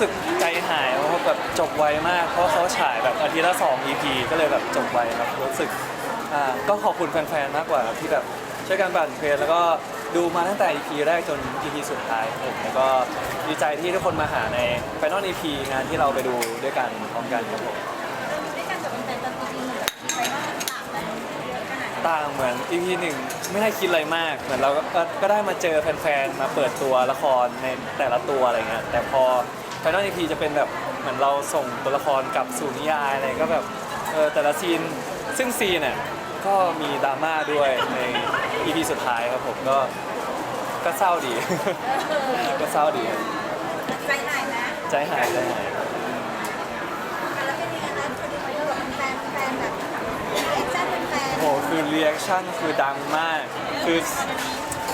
สึกใจหายเพราะแบบจบไวมาก เพราะเขาฉายแบบอาทิตย์ละสอง EP ก็เลยแบบจบไวครับรู้สึกอ่าก็ขอบคุณแฟนๆ มากกว่าครับที่แบบช่วยกันปั่นเทรนแล้วก็ดูมาตั้งแต่ EP แรกจน EP สุดท้ายครับผมแล้วก็ดีใจที่ทุกคนมาหาใน Final EP งานที่เราไปดูด้วยกันพร้อมกันครับผม ด้วยกันกับเป็นแต่จริงๆมีไปว่าต่างกันเยอะขนาดไหนต่างเหมือน EP หนึ่งไม่ได้คิดอะไรมาก เหมือนเราก็ก็ก็ได้มาเจอแฟนๆ มาเปิดตัวละครในแต่ละตัวอะไรเงี้ยแต่พอ Final EP จะเป็นแบบเหมือนเราส่งตัวละครกลับสู่นิยายอะไรก็แบบเออแต่ละซีนซึ่งซีนเนี่ยก็มีดราม่าด้วยใน EP สุดท้ายครับผมก็ก็เศร้าดี ก็เศร้าดี ใจหายนะใจหายใจหายแล้วเป็นยังไงนะพอดีมาเยอะกับแฟนแฟนแบบเอ็กซ์แซนเป็นแฟนโอ้โหคือเรีแอคชั่นคือดังมาก คือ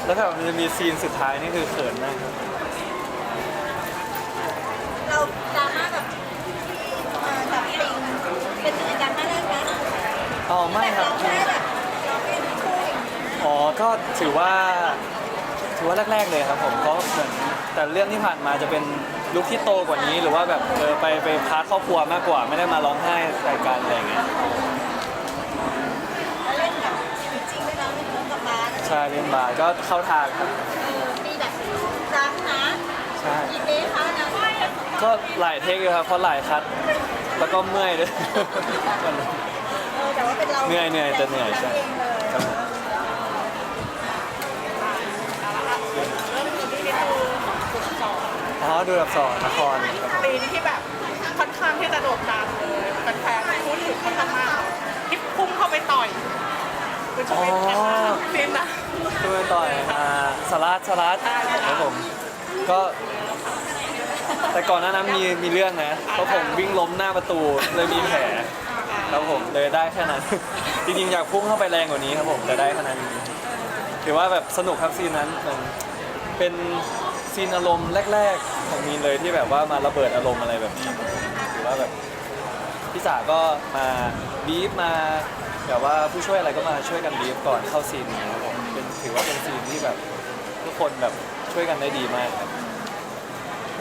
แล้วแบบมันจะมีซีนสุดท้ายนี่คือเขินมากครับ เราดราม่ากับที่เอ่อกับปิงเป็นดราม่าแรกไหม อ๋อไม่ครับ เราแค่แบบเราเป็นคู่อย่างนี้ อ๋อ ก็ ถือว่าถือว่าแรกๆเลยครับผมก็เหมือนแต่เรื่องที่ผ่านมาจะเป็นลุคที่โตกว่านี้ หรือว่าแบบเออไปไปพาร์ทครอบครัวมากกว่า ไม่ได้มาร้องไห้ใส่กันอะไรอย่างเงี้ยแล้วเล่นกับชีวิตจริงด้วยนะไม่ต้องกับบาสใช่เล่นบาสก็เข้าทางครับมีแบบรักนะใช่อีเมคะนะก็หลายเทคเลยครับเพราะหลายคัดแล้วก็เมื่อยด้วยเออแต่ว่าเป็นเราเหนื่อยเหนื่อยจะเหนื่อยใช่ เองเลย ครับผม เริ่มที่ได้ดูสุดสอง อ๋อดูแบบสอนนครครับผมปีนที่แบบค่อนข้างที่จะโด่งดังเลยแฟนๆพูดถึงค่อนข้างมากที่พุ่งเข้าไปต่อยคุณชวิตนะคะซีนนะดูไปต่อยอ่าสลัดสลัดครับผมก็ แต่ก่อนหน้านั้นมีมีเรื่องนะเพราะผมวิ่งล้มหน้าประตูเลยมีแผลครับผมเลยได้แค่นั้น จริงๆอยากพุ่งเข้าไปแรงกว่านี้ครับผมแต่ได้แค่นั้นถือว่าแบบสนุกครับซีนนั้นเหมือนเป็นซีนอารมณ์แรกๆของ มีนเลยที่แบบว่ามาระเบิดอารมณ์อะไรแบบนี้ครับผมถือว่าแบบพี่จ๋าก็มาบีฟมาแบบว่าผู้ช่วยอะไรก็มาช่วยกันบีฟก่อนเข้าซีนนี้ครับผมเป็นถือว่าเป็นซีนที่แบบทุกคนแบบช่วยกันได้ดีมากครับ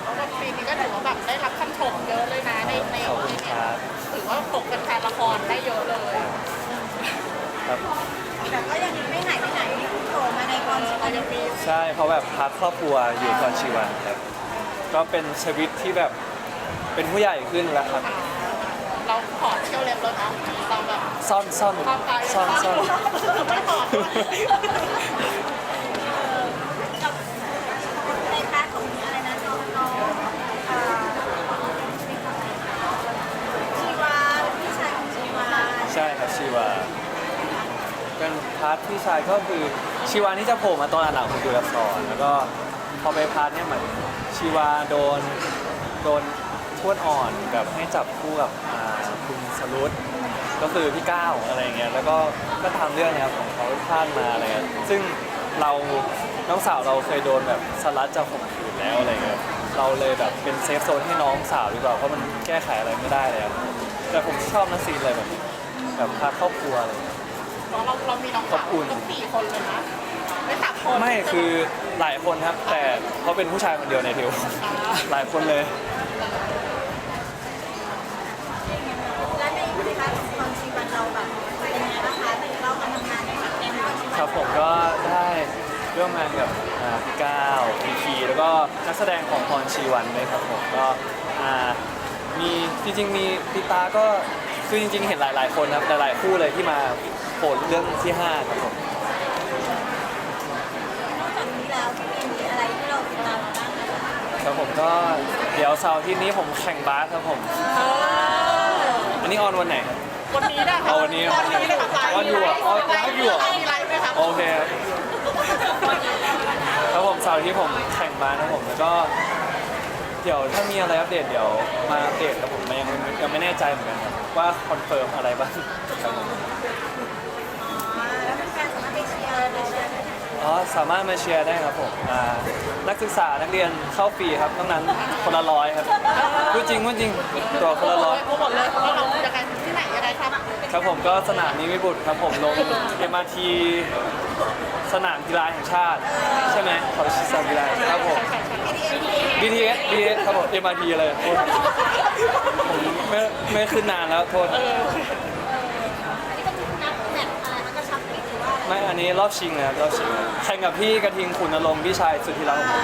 แล้วแบบปีนี้ก็ถือว่าแบบได้รับคำชมเยอะเลยนะในในขอบคุณครับถือว่าตกเป็นแฟนละครได้เยอะเลย ครับแต่ก็ยังไม่หายไปไหนโผล่มาในความชีวิเราตยังมีใช่เพราะแบบพาร์ทครอบครัวอยู่ก่อนชีวันครับ ก็เป็นชีวิตที่แบบเป็นผู้ใหญ่ขึ้นแล้วครับ เราขอเที่ยวเล็บแล้วเนาะเราแบบซ่อนซ่อนความตายซ่อนซ่อนไม่ขอด้วยในพาร์ทของอะไรนะน้องน้องเอ่อชีวาพี่ชายของชีวาใช่ครับชีวาเป็นพาร์ทพี่ชายก็คือชีวานี่จะโผล่มาตอนหลังของดูรับสอนแล้วก็พ อไปพาร์ทเนี่ยเหมือนชีวาโดนโดนทวดอ่อนแบบให้จับคู่กับอ่าคุณสรุตก็คือพี่ก้าวอะไรเงี้ยแล้วก็ก็ตามเรื่องนะครับของเขาพลาดมาอะไรเงี้ยซึ่งเราน้องสาวเราเคยโดนแบบสลัดจะข่มขืนแล้วอะไรเงี้ยเราเลยแบบเป็นเซฟโซนให้น้องสาวดีกว่าเพราะมันแก้ไขอะไรไม่ได้แล้วแต่ผมชอบนะซีนอะไรแบบนี้แบบพาครอบครัวอะไรอย่างเงี้ยเราเรามีน้องขอบคุณต้องสี่คนเลยนะ ไม่สามคนไม่คือหลายคนครับ แต่เขาเป็นผู้ชายคนเดียวในทิวหลายคนเลย และในในพาร์ทของความชีวาเราแบบเป็นยังไงบ้างคะเรามาทำงานในแบบในความชีวาครับผมก็ได้ร่วมงานกับอ่าพี่ก้าวพีพีแล้วก็นักแสดงของพรชีวันด้วยครับผมก็อ่ามีจริงๆมีปีตาก็คือจริง ๆ เห็นหลาย ๆ คนครับหลายๆคู่เลยที่มาโผล่เรื่องที่ห้าครับผม นอกจากนี้แล้วพี่มีอะไรที่เราติดตามบ้างคะ ครับผมก็เดี๋ยวเสาร์อาที่นี้ผมแข่งบาสครับผม อันนี้ออนวันไหนครับ วันนี้นะเอาวันนี้ตอนนี้เลยค่ะอ๋ออยู่เหรออ๋ออยู่เหรอมีไลฟ์ไหมคะโอเคครับครับผมเสาร์ที่ผมแข่งบาสนะครับผมแล้วก็ เดี๋ยวถ้ามีอะไรอัปเดตเดี๋ยวมาอัปเดตครับผมยังยังไม่แน่ใจเหมือนกันครับว่าคอนเฟิร์มอะไรบ้างครับผม อ๋อแล้วเป็นการสามารถไปเชียร์ไปเชียร์ได้ไหมเออ๋อสามารถมาเชียร์ได้ครับผมอ่านักศึกษานักเรียนเข้าฟรีครับต้องนั้นคนละร้อยครับพูดจริงพูดจริงตัวคนละร้อยโปรโมทเลยว่าเรายังไงที่ไหนยังไงครับครับผมก็สนามนิมิบุตรครับผมลง MRT สนามกีฬาแห่งชาติ ใช่ไหมขอชิสนามกีฬาครับผม BTS BTS ครับผม MRT เลยโทษผมไม่ไม่ขึ้นนานแล้วโทษ นนี้รอบชิงนะครับรอบชิงนะแข่งกับพี่กระทิงขุนนรงค์พี่ชายสุดที่รักของผม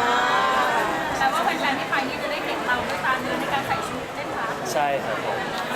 แต่ว่าแฟนๆที่ไปนี่จะได้เห็นเราด้วยตาเนื้อในการใส่ชุดเล่นบาสใช่ครับผมเ